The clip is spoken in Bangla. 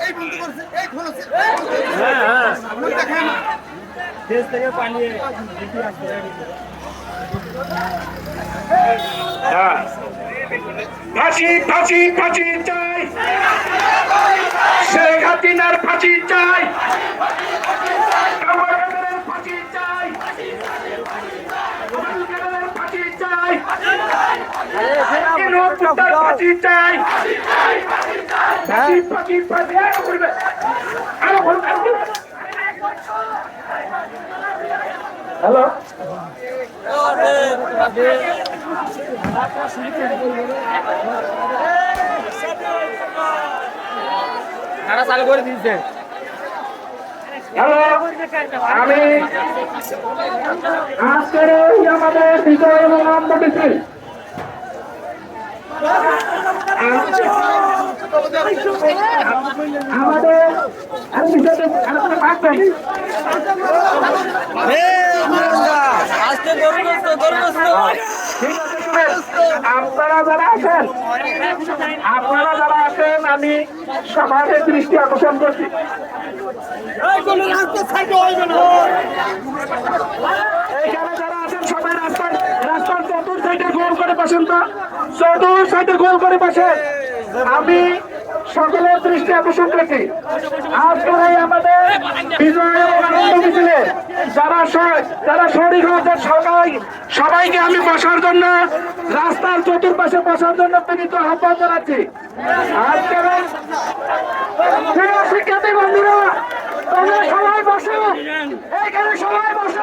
এই বন্ধ করছে এই খোলছে হ্যাঁ হ্যাঁ দেখেন দেশ থেকে পালিয়ে হ্যাঁ। ফাঁসি ফাঁসি ফাঁসি চাই শেখ হাসিনার ফাঁসি চাই ফাঁসি চাই ফাঁসি চাই ফাঁসি চাই করবে হ্যালো? তারা চালু করে দিয়েছে। হ্যালো? আমি আজকের এই আমাদের বিজয় এবং আমাদের আপনারা যারা আছেন আপনারা যারা আছেন আমি সমাজের দৃষ্টি আকর্ষণ করছি এইখানে যারা আছেন সবাই চতুর সাইডে গোল করে সাইডে গোল করে আমি সকলের দৃষ্টি আকর্ষণ করছি। আজকের এই আমাদের বিজয় মিছিলে যারা যারা শরীর হয়েছে সবাই, সবাইকে আমি বসার জন্য, রাস্তার চতুর্পাশে বসার জন্য বিনীত আহ্বান জানাচ্ছি। আজকের শিক্ষার্থী বন্ধুরা সবাই বসো। এইখানে সবাই বসো।